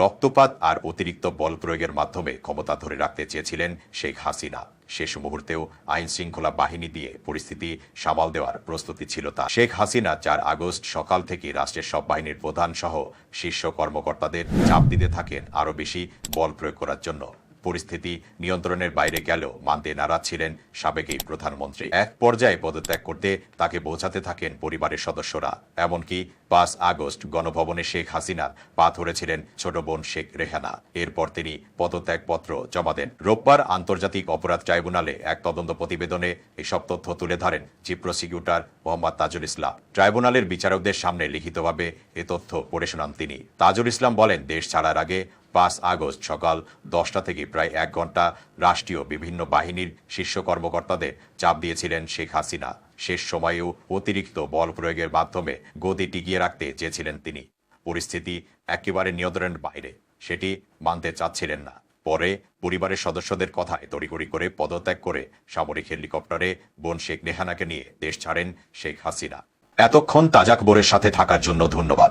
রক্তপাত আর অতিরিক্ত বল প্রয়োগের মাধ্যমে ক্ষমতা ধরে রাখতে চেয়েছিলেন শেখ হাসিনা। শেষ মুহূর্তেও আইন শৃঙ্খলা বাহিনী দিয়ে পরিস্থিতি সামাল দেওয়ার প্রস্তুতি ছিল তা। শেখ হাসিনা চার আগস্ট সকাল থেকে রাষ্ট্রের সব বাহিনীর প্রধান সহ শীর্ষ কর্মকর্তাদের চাপ দিতে থাকেন আরও বেশি বল প্রয়োগ করার জন্য। পরিস্থিতি নিয়ন্ত্রণের বাইরে গেলেও মানতে নারাজ ছিলেন সাবেক এই প্রধানমন্ত্রী। এক পর্যায়ে পদত্যাগ করতে তাকে বোঝাতে থাকেন পরিবারের সদস্যরা। এমনকি পাঁচ আগস্ট গণভবনে শেখ হাসিনার পা ধরেছিলেন ছোট বোন শেখ রেহানা। এরপর তিনি পদত্যাগপত্র জমা দেন। রোববার আন্তর্জাতিক অপরাধ ট্রাইব্যুনালে এক তদন্ত প্রতিবেদনে এসব তথ্য তুলে ধরেন চিফ প্রসিকিউটর মোহাম্মদ তাজুল ইসলাম। ট্রাইব্যুনালের বিচারকদের সামনে লিখিতভাবে এ তথ্য পড়ে শোনান তিনি। তাজুল ইসলাম বলেন, দেশ ছাড়ার আগে পাঁচ আগস্ট সকাল দশটা থেকে প্রায় এক ঘণ্টা রাষ্ট্রীয় বিভিন্ন বাহিনীর শীর্ষ কর্মকর্তাদের চাপ দিয়েছিলেন শেখ হাসিনা। শেষ সময়েও অতিরিক্ত বল প্রয়োগের মাধ্যমে গতি টিকিয়ে রাখতে চেয়েছিলেন তিনি। পরিস্থিতি একেবারে নিয়ন্ত্রণের বাইরে, সেটি মানতে চাচ্ছিলেন না। পরে পরিবারের সদস্যদের কথায় তড়িঘড়ি করে পদত্যাগ করে সামরিক হেলিকপ্টারে বোন শেখ নেহানাকে নিয়ে দেশ ছাড়েন শেখ হাসিনা। এতক্ষণ তাজাকবরের সাথে থাকার জন্য ধন্যবাদ।